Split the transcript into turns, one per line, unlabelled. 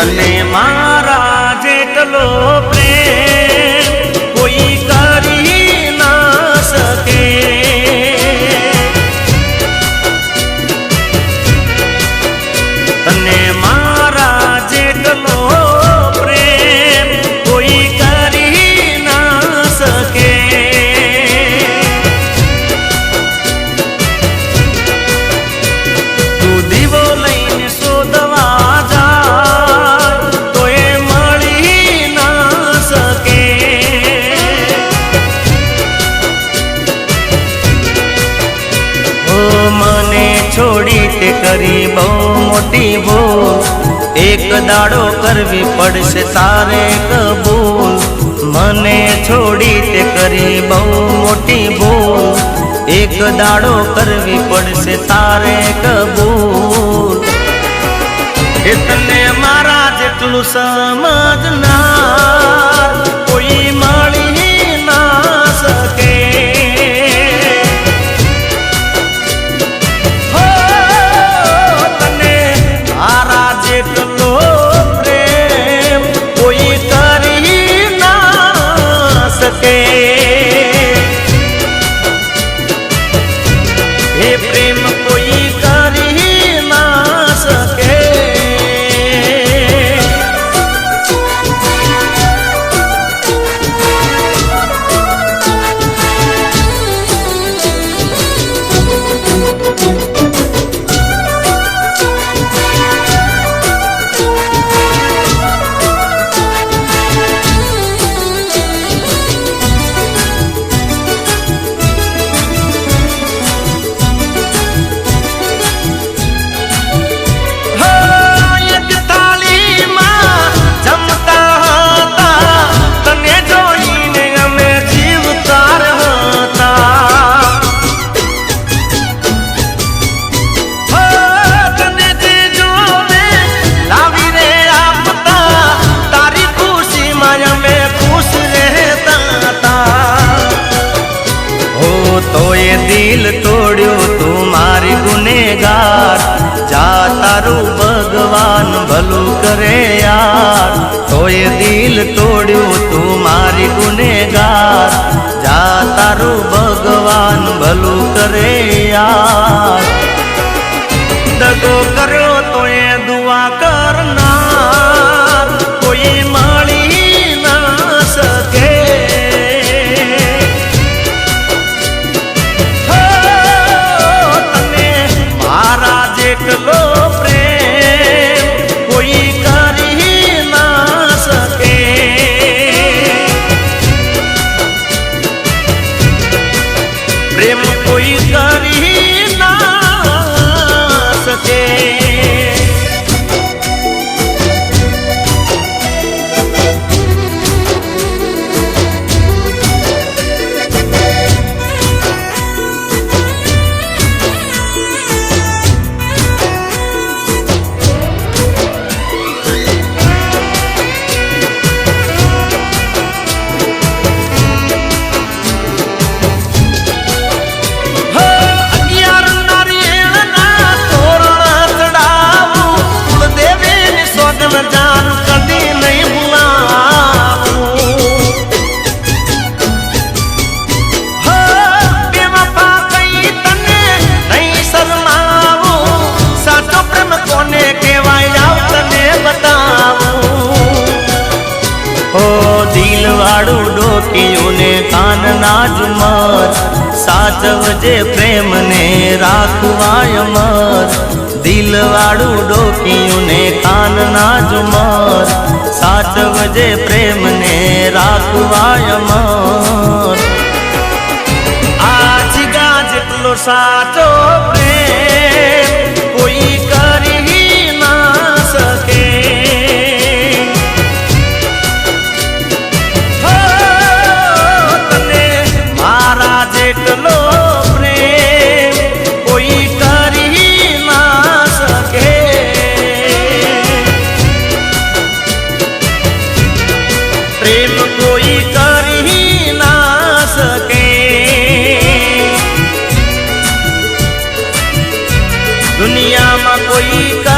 તને મારા જેટલો છોડી તે કરી બહુ મોટી ભૂલ. એક દાડો કરવી પડશે તારે કબૂલ. મને છોડી તે કરી બહુ મોટી ભૂલ. એક દાડો કરવી પડશે તારે કબૂલ. એટલે મારા જેટલું સમજનાર. ભલું કરે યાર. તોય દિલ તોડ્યું તું મારી ગુનેગાર. જા તારું ભગવાન ભલું કરે યાર. અનાજ મત સાચવજે પ્રેમને, રાખવાય મત દિલવાળું ડોકિયું ને કાનના જ મત સાચવજે પ્રેમને, રાખવાય મત આજ ગાજ એટલો સાચો કોઈ